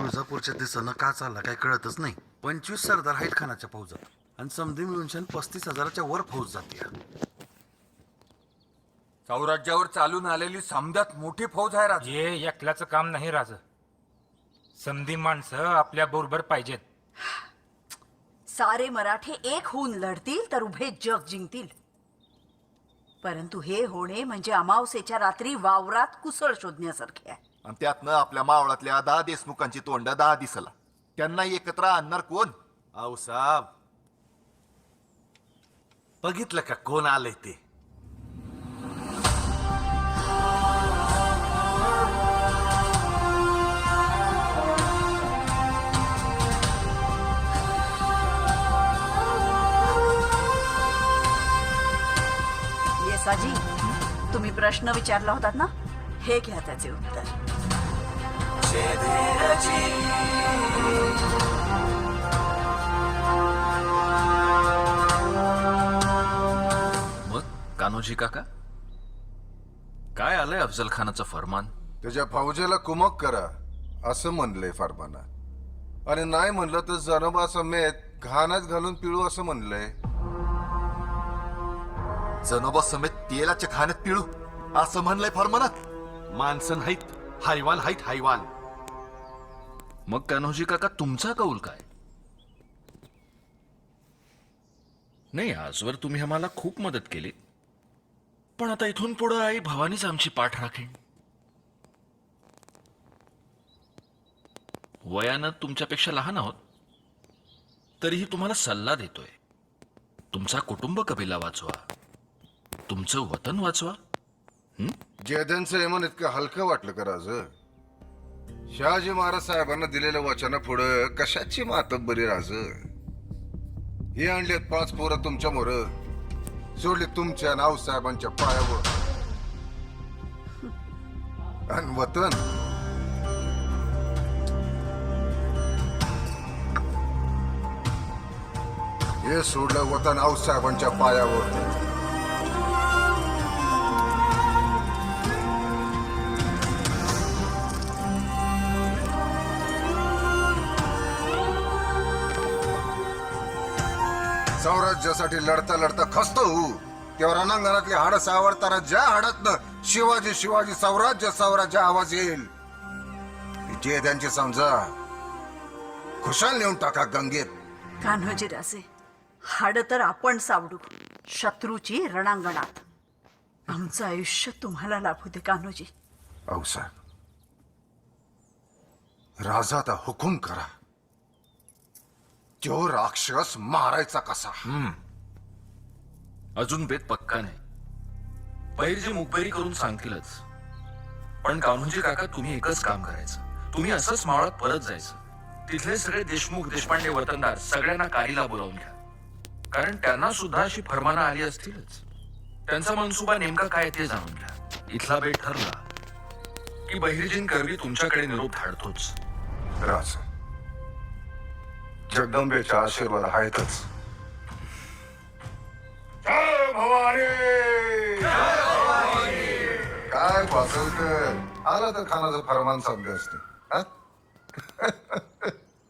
तुळजापूरच्या दिसणं का चालला काय कळतच नाही. पंचवीस सरदार आहेत खानाच्या फौजात. आणि समधी मिळून शन पस्तीस हजाराच्या वर फौज जाते सौराज्यावर चालून आलेली समद्यात मोठी फौज आहे राज. हे एकल्याचं काम नाही राज. समधी माणसं आपल्या बरोबर पाहिजेत. सारे मराठे एक होऊन लढतील तर उभे जग जिंकतील. परंतु हे होणे म्हणजे अमावस्येच्या रात्री वावरात कुसळ शोधण्यासारखे आहे. आणि त्यातनं आपल्या मावळातल्या दहा देशमुखांची तोंड दहा दिसला. त्यांना एकत्र आणणार कोण? आऊ साहेब बघितलं का कोण आलंय ते? येसाजी तुम्ही प्रश्न विचारला होतात ना? हे घ्या त्याचे उत्तर मग कान्होजी काका? काय आलंय अफजल खानाचं फरमान? त्याच्या फौजेला कुमक करा असं म्हणलंय फारमाना. आणि नाही म्हणलं तर जनबा समेत घाणात घालून पिळू असं म्हणलंय. जनोबा समेत तेलाच्या खाण्यात पिळू असं म्हणलंय फरमानात. माणसं नाहीत हैवान हायत हैवान मग कान्होजी काका तुमचा कौल काय? नाही आजवर तुम्ही आम्हाला खूप मदत केली. पण आता इथून पुढे आई भवानीच आमची पाठ राखेन. वयानं तुमच्यापेक्षा लहान आहोत. तरीही तुम्हाला सल्ला देतोय. तुमचा कुटुंब कबिला वाचवा. तुमचं वतन वाचवा. जयधनचं एमन इतकं हलकं वाटलं का राज? शहाजी महाराज साहेबांना दिलेल्या वचना पुढं कशाची मातब बरी राज? हे आणलेत पाच पोरं तुमच्या मोर. सोडले तुमच्या नाव साहेबांच्या पायावर. आणि वतन. हे सोडलं वतन आऊसाहेबांच्या पायावर. स्वराज्यासाठी लढता लढता खसतो होऊ तेव्हा रणांगणातली हाडं सावरताना ज्या हाडातनं शिवाजी शिवाजी स्वराज्य स्वराज्य आवाज येईल जे त्यांची समजा खुशाल नेऊन टाका गंगेत. कान्होजी राजे हाड तर आपण सावडू शत्रूची रणांगणात. आमचं आयुष्य तुम्हाला लाभू दे कान्होजी. औसाहेब राजाचा हुकूम करा. तो राक्षस मारायचा कसा? अजून बेत पक्का नाही. बहिरजी मुखबरी करून सांगतीलच. पण कान्होजी काका तुम्ही एकच काम करायचं. तुम्ही असंच मावळात परत जायचं. तिथले सगळे देशमुख देशपांडे वतनदार सगळ्यांना कारीला बोलावून घ्या. कारण त्यांना सुद्धा अशी फरमानं आली असतीलच. त्यांचा मनसुबा नेमका काय ते जाणून घ्या. इथला बेट ठरला की बहिर्जीन करवी तुमच्याकडे निरोप धाडतोच. राज. जगदंबेचा आशीर्वाद आहेतच जय भवानी काय पाचवकर आला तर खानाचं फरमान समजा असते?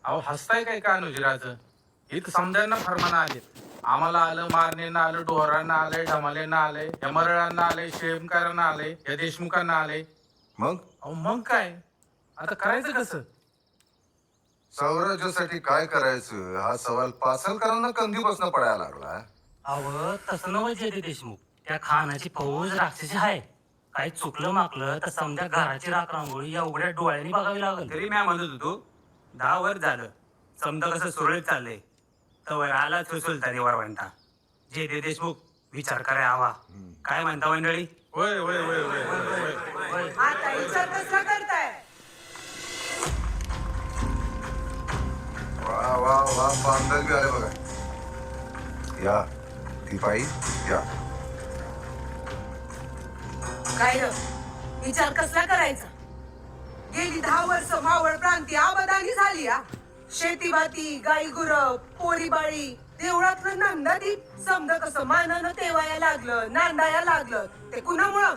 अहो हसताय काय का अनुजराज इथं समजायला फरमान आले आम्हाला आलं मारणेनं आलं डोहरांना आलंय ढमालेनं आलंय या मरळांना आलंय शेमकारांना आलंय या देशमुखांना आलंय मग अहो मग काय आता करायचं कसं स्वराज्यासाठी काय करायचं? हा सवाल पासलकरांना कंदीपासून पडायला लागला. अव तसं नव्हतं जयते देशमुख. त्या खानाची फौज राक्षसी आहे. काही चुकलं माकलं तर समजा घराची राख रांगोळी या उघड्या डोळ्यांनी बघावी लागल. तरी मी म्हणत होतो दहा वर झालं. समजा कसं सुरळीत चाललंय. तर आला सुलतानी वर म्हणता जे ते देशमुख विचार कराय हवा काय म्हणता मंडळी? होय होय होय होय. आता विचार कसला आले बघा. या ती या. काय र विचार कसला करायचा? गेली दहा वर्ष मावळ प्रांती आबादानी झाली हा. शेती बाती गाई गुर पोरी बाळी देवळातलं नंदादीप. समजा कसं मानानं तेवाया लागलं नांदाया लागलं ते कुणामुळं?